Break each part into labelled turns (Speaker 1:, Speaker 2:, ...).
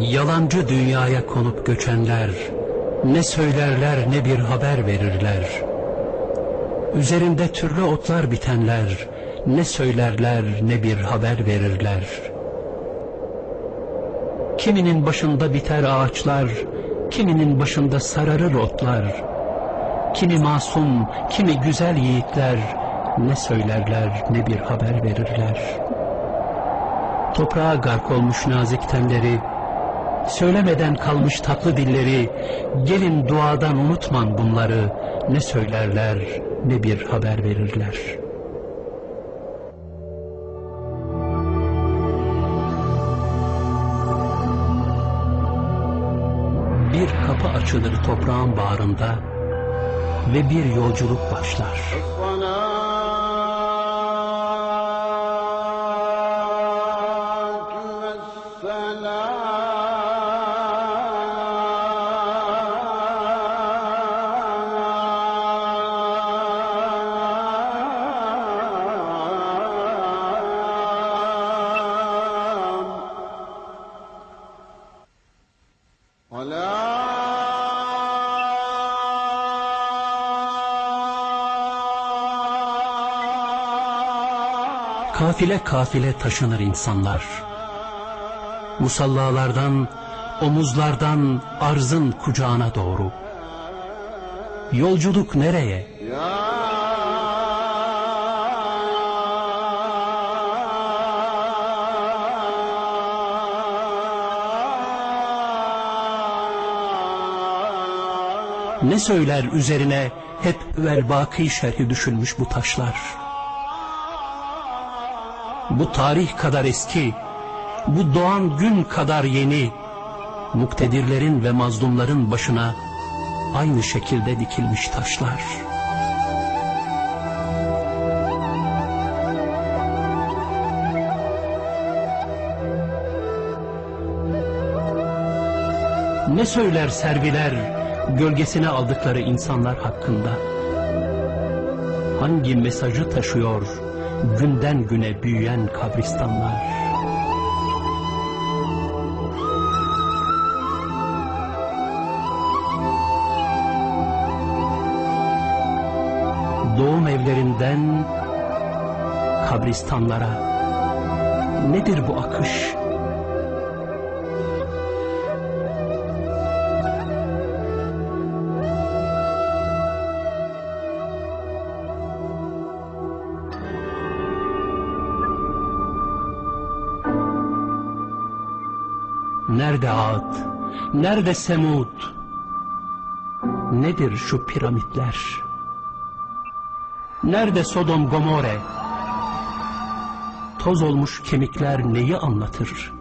Speaker 1: Yalancı dünyaya konup göçenler ne söylerler ne bir haber verirler. Üzerinde türlü otlar bitenler ne söylerler ne bir haber verirler. Kiminin başında biter ağaçlar, kiminin başında sararır otlar. Kimi masum, kimi güzel yiğitler ne söylerler ne bir haber verirler. Toprağa gark olmuş nazik tenleri, Söylemeden kalmış tatlı dilleri, gelin duadan unutman bunları, ne söylerler ne bir haber verirler. Bir kapı açılır toprağın bağrında ve bir yolculuk başlar. Kafile kafile taşınır insanlar. Musallalardan, omuzlardan arzın kucağına doğru. Yolculuk nereye? Ne söyler üzerine hep vel baki şerhi düşünmüş bu taşlar. Bu tarih kadar eski, bu doğan gün kadar yeni, muktedirlerin ve mazlumların başına aynı şekilde dikilmiş taşlar. Ne söyler serviler gölgesine aldıkları insanlar hakkında? Hangi mesajı taşıyor günden güne büyüyen kabristanlar? Doğum evlerinden kabristanlara nedir bu akış? Nerede Ad? Nerede Semud? Nedir şu piramitler? Nerede Sodom Gomorre? Toz olmuş kemikler neyi anlatır?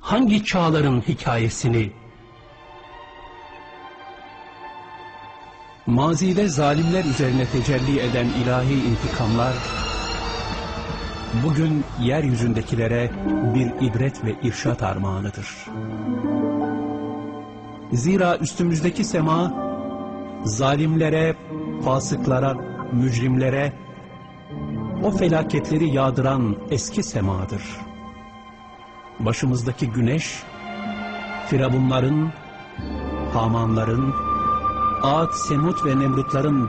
Speaker 1: Hangi çağların hikayesini? Mazide zalimler üzerine tecelli eden ilahi intikamlar bugün yeryüzündekilere bir ibret ve irşat armağanıdır. Zira üstümüzdeki sema zalimlere, fasıklara, mücrimlere o felaketleri yağdıran eski semadır. Başımızdaki güneş, firavunların, hamanların, Ad, Semut ve Nemrutların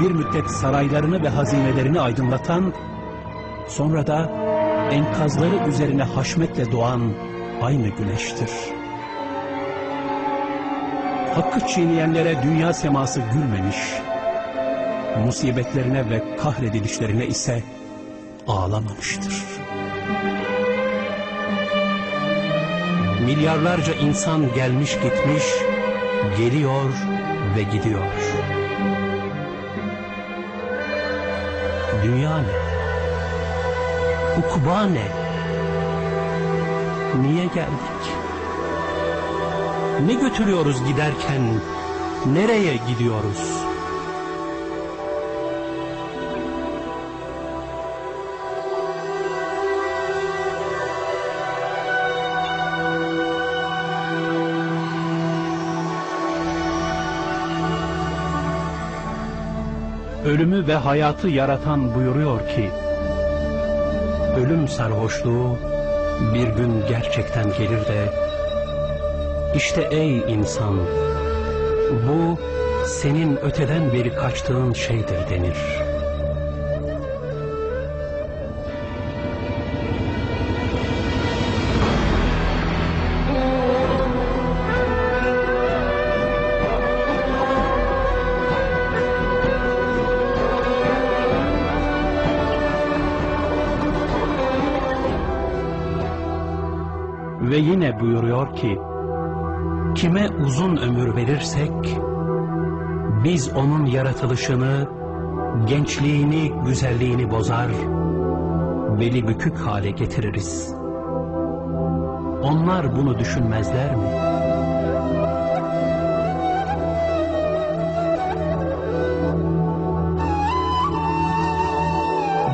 Speaker 1: bir müddet saraylarını ve hazinelerini aydınlatan Sonra da enkazları üzerine haşmetle doğan aynı güneştir. Hakkı çiğneyenlere dünya seması gülmemiş, musibetlerine ve kahredilişlerine ise ağlamamıştır. Milyarlarca insan gelmiş gitmiş, geliyor ve gidiyor. Dünya ne? Ukba ne? Niye geldik? Ne götürüyoruz giderken? Nereye gidiyoruz? Ölümü ve hayatı yaratan buyuruyor ki, ölüm sarhoşluğu bir gün gerçekten gelir de İşte ey insan, bu senin öteden beri kaçtığın şeydir denir. Ve yine buyuruyor ki, kime uzun ömür verirsek, biz onun yaratılışını, gençliğini, güzelliğini bozar, beli bükük hale getiririz. Onlar bunu düşünmezler mi?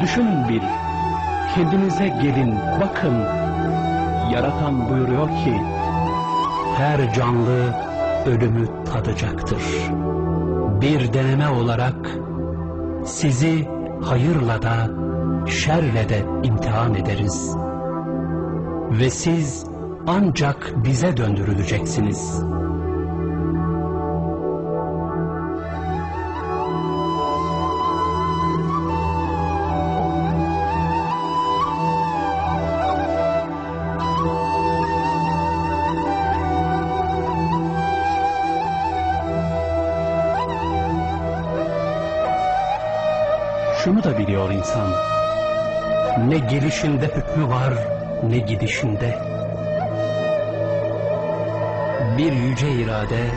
Speaker 1: Düşünün bir, kendinize gelin, bakın, Yaratan buyuruyor ki, her canlı ölümü tadacaktır. Bir deneme olarak sizi hayırla da şerle de imtihan ederiz. Ve siz ancak bize döndürüleceksiniz. Şunu da biliyor insan. Ne gelişinde hükmü var, ne gidişinde. Bir yüce irade,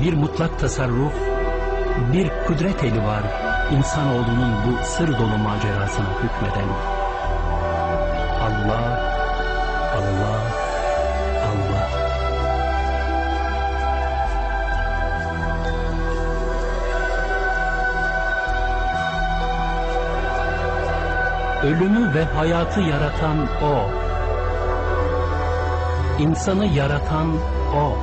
Speaker 1: bir mutlak tasarruf, bir kudret eli var insanoğlunun bu sır dolu macerasına hükmeden. Ölümü ve hayatı yaratan O. İnsanı yaratan O.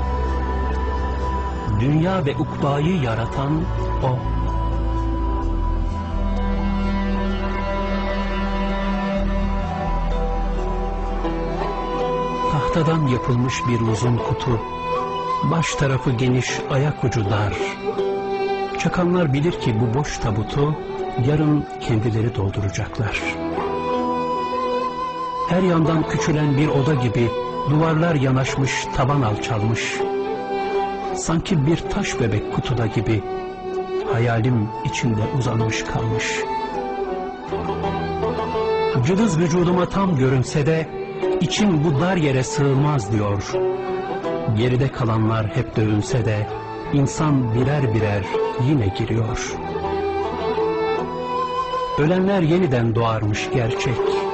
Speaker 1: Dünya ve ukbayı yaratan O. Tahtadan yapılmış bir uzun kutu. Baş tarafı geniş, ayak ucu dar. Çakanlar bilir ki bu boş tabutu yarın kendileri dolduracaklar. Her yandan küçülen bir oda gibi duvarlar yanaşmış, taban alçalmış. Sanki bir taş bebek kutuda gibi hayalim içinde uzanmış kalmış. Cılız vücuduma tam görünse de içim bu dar yere sığmaz diyor. Geride kalanlar hep dövünse de insan birer birer yine giriyor. Ölenler yeniden doğarmış gerçek.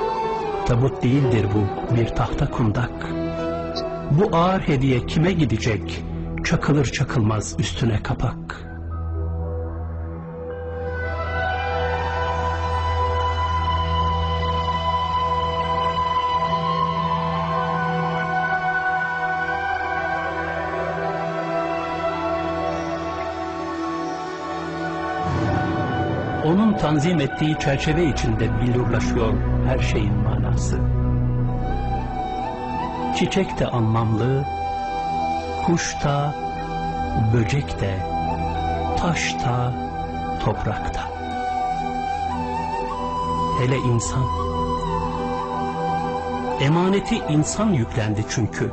Speaker 1: Tabut değildir bu bir tahta kundak. Bu ağır hediye kime gidecek? Çakılır çakılmaz üstüne kapak. Onun tanzim ettiği çerçeve içinde billurlaşıyor her şeyin manası. Çiçek de anlamlı, kuş da, böcek de, taş da, toprak da. Hele insan. Emaneti insan yüklendi çünkü.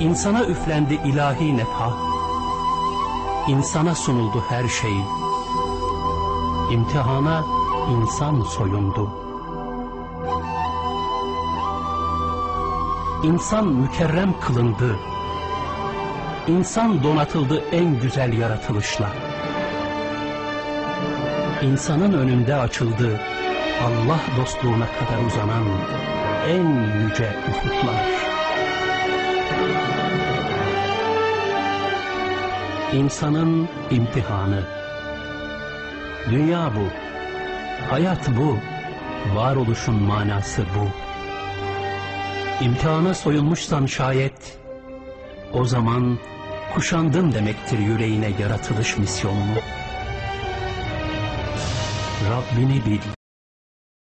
Speaker 1: İnsana üflendi ilahi nefha. İnsana sunuldu her şey. İmtihana insan soyundu. İnsan mükerrem kılındı. İnsan donatıldı en güzel yaratılışla. İnsanın önünde açıldı Allah dostluğuna kadar uzanan en yüce ufuklar. İnsanın imtihanı. Dünya bu. Hayat bu. Varoluşun manası bu. İmtihana soyulmuşsan şayet, o zaman kuşandın demektir yüreğine yaratılış misyonunu. Rabbini bil.